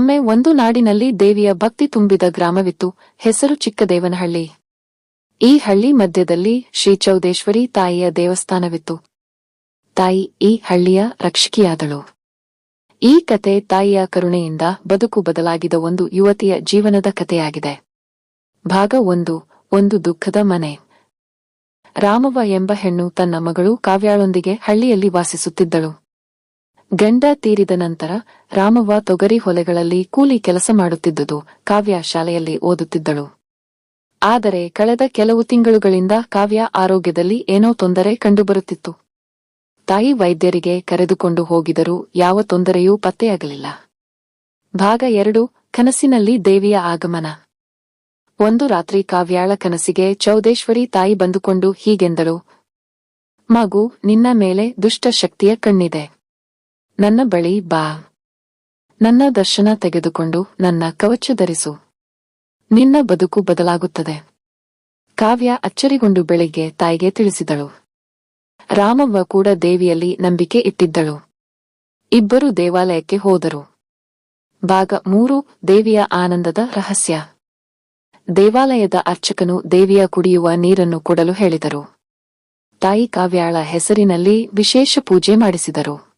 ಒಮ್ಮೆ ಒಂದು ನಾಡಿನಲ್ಲಿ ದೇವಿಯ ಭಕ್ತಿ ತುಂಬಿದ ಗ್ರಾಮವಿತ್ತು. ಹೆಸರು ಚಿಕ್ಕದೇವನಹಳ್ಳಿ. ಈ ಹಳ್ಳಿ ಮಧ್ಯದಲ್ಲಿ ಶ್ರೀ ಚೌದೇಶ್ವರಿ ತಾಯಿಯ ದೇವಸ್ಥಾನವಿತ್ತು. ತಾಯಿ ಈ ಹಳ್ಳಿಯ ರಕ್ಷಕಿಯಾದಳು. ಈ ಕತೆ ತಾಯಿಯ ಕರುಣೆಯಿಂದ ಬದುಕು ಬದಲಾಗಿದ ಒಂದು ಯುವತಿಯ ಜೀವನದ ಕಥೆಯಾಗಿದೆ. ಭಾಗ ಒಂದು ಒಂದು ದುಃಖದ ಮನೆ. ರಾಮವ ಎಂಬ ಹೆಣ್ಣು ತನ್ನ ಮಗಳು ಕಾವ್ಯಾಳೊಂದಿಗೆ ಹಳ್ಳಿಯಲ್ಲಿ ವಾಸಿಸುತ್ತಿದ್ದಳು. ಗಂಡ ತೀರಿದ ನಂತರ ರಾಮವ್ವ ತೊಗರಿ ಹೊಲೆಗಳಲ್ಲಿ ಕೂಲಿ ಕೆಲಸ ಮಾಡುತ್ತಿದ್ದುದು. ಕಾವ್ಯ ಶಾಲೆಯಲ್ಲಿ ಓದುತ್ತಿದ್ದಳು. ಆದರೆ ಕಳೆದ ಕೆಲವು ತಿಂಗಳುಗಳಿಂದ ಕಾವ್ಯ ಆರೋಗ್ಯದಲ್ಲಿ ಏನೋ ತೊಂದರೆ ಕಂಡುಬರುತ್ತಿತ್ತು. ತಾಯಿ ವೈದ್ಯರಿಗೆ ಕರೆದುಕೊಂಡು ಹೋಗಿದರೂ ಯಾವ ತೊಂದರೆಯೂ ಪತ್ತೆಯಾಗಲಿಲ್ಲ. ಭಾಗ ಎರಡು, ಕನಸಿನಲ್ಲಿ ದೇವಿಯ ಆಗಮನ. ಒಂದು ರಾತ್ರಿ ಕಾವ್ಯಾಳ ಕನಸಿಗೆ ಚೌದೇಶ್ವರಿ ತಾಯಿ ಬಂದುಕೊಂಡು ಹೀಗೆಂದಳು. ಮಗು, ನಿನ್ನ ಮೇಲೆ ದುಷ್ಟ ಶಕ್ತಿಯ ಕಣ್ಣಿದೆ. ನನ್ನ ಬಳಿ ಬಾ. ನನ್ನ ದರ್ಶನ ತೆಗೆದುಕೊಂಡು ನನ್ನ ಕವಚ ಧರಿಸು. ನಿನ್ನ ಬದುಕು ಬದಲಾಗುತ್ತದೆ. ಕಾವ್ಯ ಅಚ್ಚರಿಗೊಂಡು ಬೆಳಿಗ್ಗೆ ತಾಯಿಗೆ ತಿಳಿಸಿದಳು. ರಾಮವ್ವ ಕೂಡ ದೇವಿಯಲ್ಲಿ ನಂಬಿಕೆ ಇಟ್ಟಿದ್ದಳು. ಇಬ್ಬರು ದೇವಾಲಯಕ್ಕೆ ಹೋದರು. ಭಾಗ ಮೂರು, ದೇವಿಯ ಆನಂದದ ರಹಸ್ಯ. ದೇವಾಲಯದ ಅರ್ಚಕನು ದೇವಿಯ ಕುಡಿಯುವ ನೀರನ್ನು ಕೊಡಲು ಹೇಳಿದರು. ತಾಯಿ ಕಾವ್ಯಾಳ ಹೆಸರಿನಲ್ಲಿ ವಿಶೇಷ ಪೂಜೆ ಮಾಡಿಸಿದರು.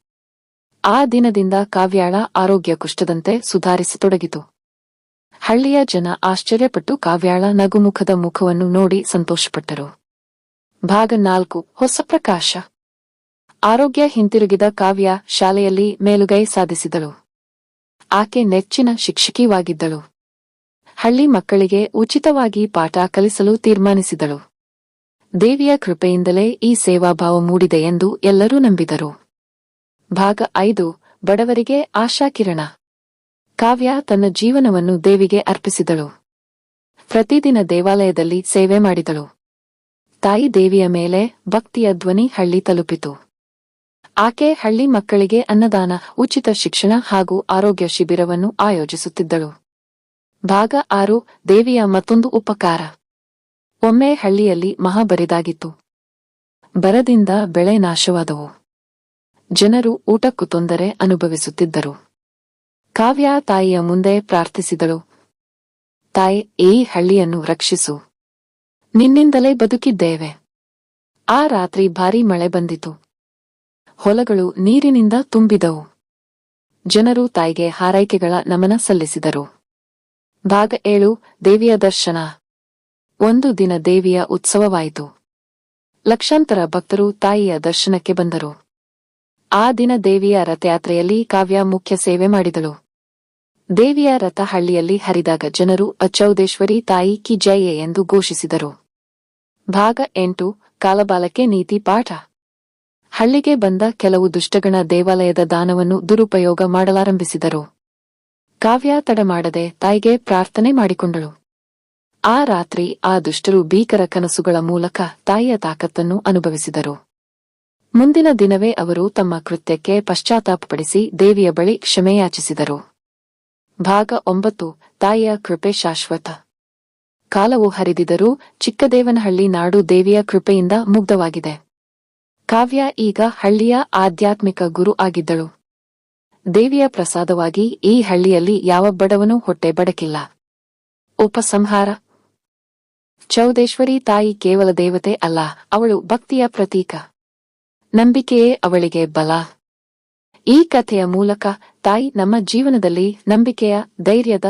ಆ ದಿನದಿಂದ ಕಾವ್ಯಾಳ ಆರೋಗ್ಯ ಕುಷ್ಠದಂತೆ ಸುಧಾರಿಸತೊಡಗಿತು. ಹಳ್ಳಿಯ ಜನ ಆಶ್ಚರ್ಯಪಟ್ಟು ಕಾವ್ಯಾಳ ನಗುಮುಖದ ಮುಖವನ್ನು ನೋಡಿ ಸಂತೋಷಪಟ್ಟರು. ಭಾಗ ನಾಲ್ಕು, ಹೊಸ ಪ್ರಕಾಶ. ಆರೋಗ್ಯ ಹಿಂತಿರುಗಿದ ಕಾವ್ಯ ಶಾಲೆಯಲ್ಲಿ ಮೇಲುಗೈ ಸಾಧಿಸಿದಳು. ಆಕೆ ನೆಚ್ಚಿನ ಶಿಕ್ಷಕಿವಾಗಿದ್ದಳು. ಹಳ್ಳಿ ಮಕ್ಕಳಿಗೆ ಉಚಿತವಾಗಿ ಪಾಠ ಕಲಿಸಲು ತೀರ್ಮಾನಿಸಿದಳು. ದೇವಿಯ ಕೃಪೆಯಿಂದಲೇ ಈ ಸೇವಾಭಾವ ಮೂಡಿದೆ ಎಂದು ಎಲ್ಲರೂ ನಂಬಿದರು. ಭಾಗ ಐದು, ಬಡವರಿಗೆ ಆಶಾಕಿರಣ. ಕಾವ್ಯ ತನ್ನ ಜೀವನವನ್ನು ದೇವಿಗೆ ಅರ್ಪಿಸಿದಳು. ಪ್ರತಿದಿನ ದೇವಾಲಯದಲ್ಲಿ ಸೇವೆ ಮಾಡಿದಳು. ತಾಯಿ ದೇವಿಯ ಮೇಲೆ ಭಕ್ತಿಯ ಧ್ವನಿ ಹಳ್ಳಿ ತಲುಪಿತು. ಆಕೆ ಹಳ್ಳಿ ಮಕ್ಕಳಿಗೆ ಅನ್ನದಾನ, ಉಚಿತ ಶಿಕ್ಷಣ ಹಾಗೂ ಆರೋಗ್ಯ ಶಿಬಿರವನ್ನು ಆಯೋಜಿಸುತ್ತಿದ್ದಳು. ಭಾಗ ಆರು, ದೇವಿಯ ಮತ್ತೊಂದು ಉಪಕಾರ. ಒಮ್ಮೆ ಹಳ್ಳಿಯಲ್ಲಿ ಮಹಾಬರಿದಾಗಿತ್ತು. ಬರದಿಂದ ಬೆಳೆ ನಾಶವಾದವು. ಜನರು ಊಟಕ್ಕೂ ತೊಂದರೆ ಅನುಭವಿಸುತ್ತಿದ್ದರು. ಕಾವ್ಯ ತಾಯಿಯ ಮುಂದೆ ಪ್ರಾರ್ಥಿಸಿದಳು. ತಾಯಿ, ಈ ಹಳ್ಳಿಯನ್ನು ರಕ್ಷಿಸು. ನಿನ್ನಿಂದಲೇ ಬದುಕಿದ್ದೇವೆ. ಆ ರಾತ್ರಿ ಭಾರೀ ಮಳೆ ಬಂದಿತು. ಹೊಲಗಳು ನೀರಿನಿಂದ ತುಂಬಿದವು. ಜನರು ತಾಯಿಗೆ ಹಾರೈಕೆಗಳ ನಮನ ಸಲ್ಲಿಸಿದರು. ಭಾಗ ಏಳು, ದೇವಿಯ ದರ್ಶನ. ಒಂದು ದಿನ ದೇವಿಯ ಉತ್ಸವವಾಯಿತು. ಲಕ್ಷಾಂತರ ಭಕ್ತರು ತಾಯಿಯ ದರ್ಶನಕ್ಕೆ ಬಂದರು. ಆ ದಿನ ದೇವಿಯ ರಥಯಾತ್ರೆಯಲ್ಲಿ ಕಾವ್ಯ ಮುಖ್ಯ ಸೇವೆ ಮಾಡಿದಳು. ದೇವಿಯ ರಥ ಹಳ್ಳಿಯಲ್ಲಿ ಹರಿದಾಗ ಜನರು ಅಚೌದೇಶ್ವರಿ ತಾಯಿ ಕಿ ಜಯೆ ಎಂದು ಘೋಷಿಸಿದರು. ಭಾಗ ಎಂಟು ಕಾಲಬಾಲಕ್ಕೆ ನೀತಿ ಪಾಠ. ಹಳ್ಳಿಗೆ ಬಂದ ಕೆಲವು ದುಷ್ಟಗಣ ದೇವಾಲಯದ ದಾನವನ್ನು ದುರುಪಯೋಗ ಮಾಡಲಾರಂಭಿಸಿದರು. ಕಾವ್ಯ ತಡಮಾಡದೆ ತಾಯಿಗೆ ಪ್ರಾರ್ಥನೆ ಮಾಡಿಕೊಂಡಳು. ಆ ರಾತ್ರಿ ಆ ದುಷ್ಟರು ಭೀಕರ ಕನಸುಗಳ ಮೂಲಕ ತಾಯಿಯ ತಾಕತ್ತನ್ನು ಅನುಭವಿಸಿದರು. ಮುಂದಿನ ದಿನವೇ ಅವರು ತಮ್ಮ ಕೃತ್ಯಕ್ಕೆ ಪಶ್ಚಾತ್ತಾಪಪಡಿಸಿ ದೇವಿಯ ಬಳಿ ಕ್ಷಮೆಯಾಚಿಸಿದರು. ಭಾಗ ಒಂಬತ್ತು, ತಾಯಿಯ ಕೃಪೆ ಶಾಶ್ವತ. ಕಾಲವು ಹರಿದಿದರೂ ಚಿಕ್ಕದೇವನಹಳ್ಳಿ ನಾಡು ದೇವಿಯ ಕೃಪೆಯಿಂದ ಮುಗ್ಧವಾಗಿದೆ. ಕಾವ್ಯ ಈಗ ಹಳ್ಳಿಯ ಆಧ್ಯಾತ್ಮಿಕ ಗುರು ಆಗಿದ್ದಳು. ದೇವಿಯ ಪ್ರಸಾದವಾಗಿ ಈ ಹಳ್ಳಿಯಲ್ಲಿ ಯಾವ ಬಡವನೂ ಹೊಟ್ಟೆ ಬಡಕಿಲ್ಲ. ಉಪಸಂಹಾರ. ಚೌದೇಶ್ವರಿ ತಾಯಿ ಕೇವಲ ದೇವತೆ ಅಲ್ಲ, ಅವಳು ಭಕ್ತಿಯ ಪ್ರತೀಕ. ನಂಬಿಕೆಯೇ ಅವಳಿಗೆ ಬಲ. ಈ ಕಥೆಯ ಮೂಲಕ ತಾಯಿ ನಮ್ಮ ಜೀವನದಲ್ಲಿ ನಂಬಿಕೆಯ ಧೈರ್ಯದ